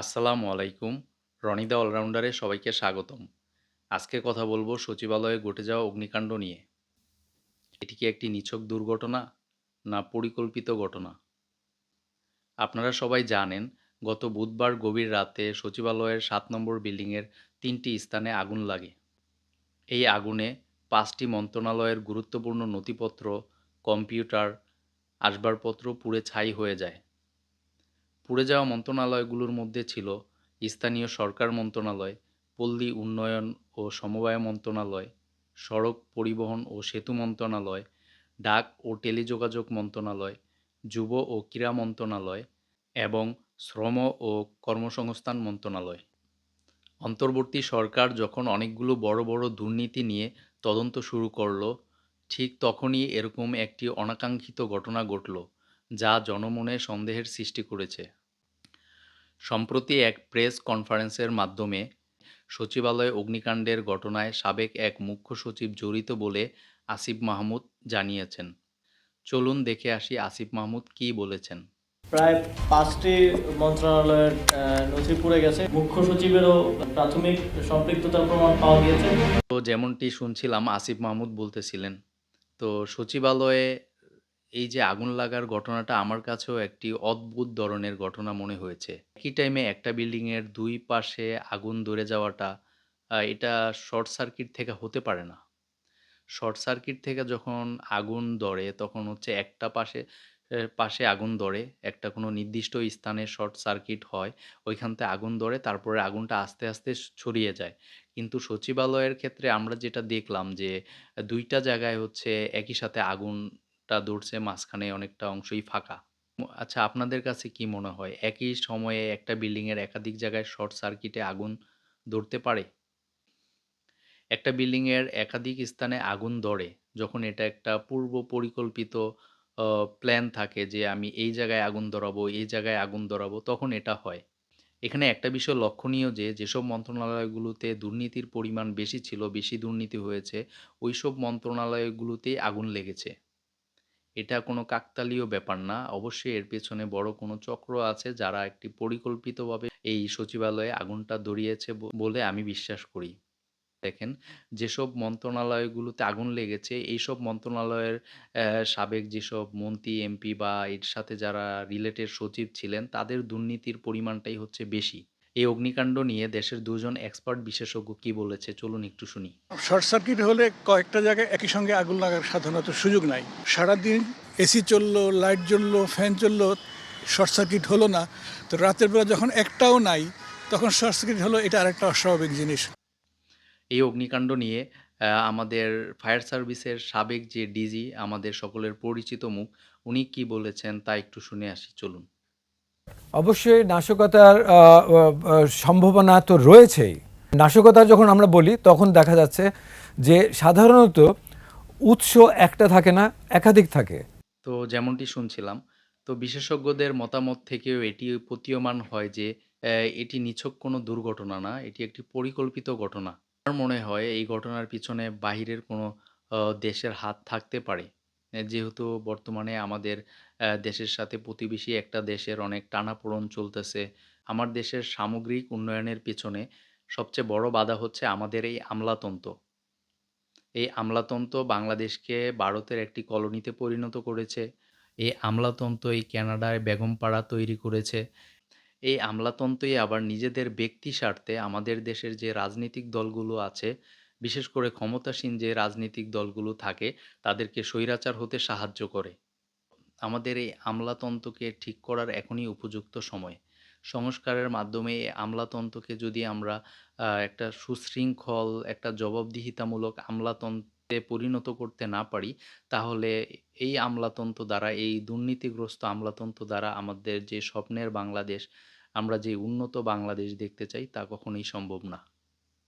আসসালামু আলাইকুম। রনিদা অলরাউন্ডারে সবাইকে স্বাগতম। আজকে কথা বলব সচিবালয়ে ঘটে যাওয়া অগ্নিকাণ্ড নিয়ে। এটি কি একটি নিছক দুর্ঘটনা না পরিকল্পিত ঘটনা? আপনারা সবাই জানেন, গত বুধবার গভীর রাতে সচিবালয়ের সাত নম্বর বিল্ডিংয়ের তিনটি স্থানে আগুন লাগে। এই আগুনে পাঁচটি মন্ত্রণালয়ের গুরুত্বপূর্ণ নথিপত্র, কম্পিউটার, আসবাবপত্র পুড়ে ছাই হয়ে যায়। পুড়ে যাওয়া মন্ত্রণালয়গুলোর মধ্যে ছিল স্থানীয় সরকার মন্ত্রণালয়, পল্লী উন্নয়ন ও সমবায় মন্ত্রণালয়, সড়ক পরিবহন ও সেতু মন্ত্রণালয়, ডাক ও টেলিযোগাযোগ মন্ত্রণালয়, যুব ও ক্রীড়া মন্ত্রণালয় এবং শ্রম ও কর্মসংস্থান মন্ত্রণালয়। অন্তর্বর্তী সরকার যখন অনেকগুলো বড় বড় দুর্নীতি নিয়ে তদন্ত শুরু করল, ঠিক তখনই এরকম একটি অনাকাঙ্ক্ষিত ঘটনা ঘটল। যা জনমনে সন্দেহের সৃষ্টি করেছে। সম্প্রতি এক প্রেস কনফারেন্সের মাধ্যমে সচিবালয় অগ্নিকাণ্ডের ঘটনায় সাবেক এক মুখ্য সচিব জড়িত বলে আসিফ মাহমুদ জানিয়েছেন। চলুন দেখে আসি আসিফ মাহমুদ কি বলেছেন। প্রায় পাঁচটি মন্ত্রণালয়ের নথি পুড়ে গেছে। মুখ্য সচিবেরও প্রাথমিক সম্পৃক্ততার প্রমাণ পাওয়া গিয়েছে। তো যেমনটি শুনছিলাম আসিফ মাহমুদ বলতেছিলেন। তো সচিবালয়ে এই যে আগুন লাগার ঘটনাটা আমার কাছেও একটি অদ্ভুত ধরনের ঘটনা মনে হয়েছে। একই টাইমে একটা বিল্ডিংয়ের দুই পাশে আগুন ধরে যাওয়াটা এটা শর্ট সার্কিট থেকে হতে পারে না। শর্ট সার্কিট থেকে যখন আগুন ধরে, তখন হচ্ছে একটা পাশে পাশে আগুন ধরে, একটা কোনো নির্দিষ্ট স্থানে শর্ট সার্কিট হয় ওইখান থেকে আগুন ধরে, তারপরে আগুনটা আস্তে আস্তে ছড়িয়ে যায়। কিন্তু সচিবালয়ের ক্ষেত্রে আমরা যেটা দেখলাম যে, দুইটা জায়গায় হচ্ছে একই সাথে আগুনটা ধরছে মাঝখানে অনেকটা অংশই ফাঁকা। আচ্ছা আপনাদের কাছে কি মনে হয়, একই সময়ে একটা বিল্ডিংয়ের একাধিক জায়গায় শর্ট সার্কিটে আগুন ধরতে পারে? একটা বিল্ডিংয়ের একাধিক স্থানে আগুন ধরে, যখন এটা একটা পূর্ব পরিকল্পিত প্ল্যান থাকে যে আমি এই জায়গায় আগুন ধরাবো, এই জায়গায় আগুন ধরাবো, তখন এটা হয়। এখানে একটা বিষয় লক্ষণীয় যে, যেসব মন্ত্রণালয়গুলোতে দুর্নীতির পরিমাণ বেশি ছিল, বেশি দুর্নীতি হয়েছে, ওইসব মন্ত্রণালয়গুলোতেই আগুন লেগেছে। এটা কোনো কাকতালীয় ব্যাপার না। অবশ্যই এর পেছনে বড় কোনো চক্র আছে যারা একটি পরিকল্পিতভাবে এই সচিবালয়ে আগুনটা ধরিয়েছে বলে আমি বিশ্বাস করি। দেখেন, যেসব মন্ত্রণালয়গুলোতে আগুন লেগেছে, এইসব মন্ত্রণালয়ের সাবেক যেসব মন্ত্রী, এমপি বা এর সাথে যারা রিলেটেড সচিব ছিলেন, তাদের দুর্নীতির পরিমাণটাই হচ্ছে বেশি। এই অগ্নিকাণ্ড নিয়ে দেশের দুজন এক্সপার্ট বিশেষজ্ঞ কি বলেছে চলুন একটু শুনি। শর্ট সার্কিট হলে কয়েকটা জায়গায় একই সঙ্গে আগুন লাগার সাধারণত সুযোগ নাই। সারাদিন এসি চলল লাইট জ্বললো ফ্যান চলল শর্ট সার্কিট হলো না। তো রাতের বেলা যখন একটাও নাই তখন শর্ট সার্কিট হলো এটা আরেকটা অস্বাভাবিক জিনিস। এই অগ্নিকাণ্ড নিয়ে আমাদের ফায়ার সার্ভিসের সাবেক যে ডিজি আমাদের সকলের পরিচিত মুখ উনি কি বলেছেন তা একটু শুনে আসি চলুন। অবশ্যই নাশকতার সম্ভাবনা তো রয়েছেই। নাশকতা যখন আমরা বলি, তখন দেখা যাচ্ছে যে সাধারণত উৎস একটা থাকে না, একাধিক থাকে। তো যেমনটি শুনছিলাম, তো বিশেষজ্ঞদের মতামত থেকেও এটি প্রতীয়মান হয় যে এটি নিছক কোনো দুর্ঘটনা না, এটি একটি পরিকল্পিত ঘটনা। আমার মনে হয় এই ঘটনার পিছনে বাহিরের কোনো দেশের হাত থাকতে পারে। যেহেতু বর্তমানে আমাদের দেশের সাথে প্রতিবেশী একটা দেশের অনেক টানাপোড়েন চলতেছে, আমার দেশের সামগ্রিক উন্নয়নের পিছনে সবচেয়ে বড় বাধা হচ্ছে আমাদের এই আমলাতন্ত্র এই আমলাতন্ত্র বাংলাদেশকে ভারতের একটি কলোনিতে পরিণত করেছে, এই আমলাতন্ত্র এই কানাডায় বেগমপাড়া তৈরি করেছে, এই আমলাতন্ত্রই আবার নিজেদের ব্যক্তি স্বার্থে আমাদের দেশের যে রাজনৈতিক দলগুলো আছে বিশেষ করে ক্ষমতাসীন যে রাজনৈতিক দলগুলো থাকে, তাদেরকে স্বৈরাচার হতে সাহায্য করে। আমাদের এই আমলাতন্ত্রকে ঠিক করার এখনই উপযুক্ত সময়। সংস্কারের মাধ্যমে এই আমলাতন্ত্রকে যদি আমরা একটা সুশৃঙ্খল, একটা জবাবদিহিতামূলক আমলাতন্ত্রে পরিণত করতে না পারি, তাহলে এই আমলাতন্ত্র দ্বারা, এই দুর্নীতিগ্রস্ত আমলাতন্ত্র দ্বারা আমাদের যে স্বপ্নের বাংলাদেশ, আমরা যে উন্নত বাংলাদেশ দেখতে চাই, তা কখনোই সম্ভব না।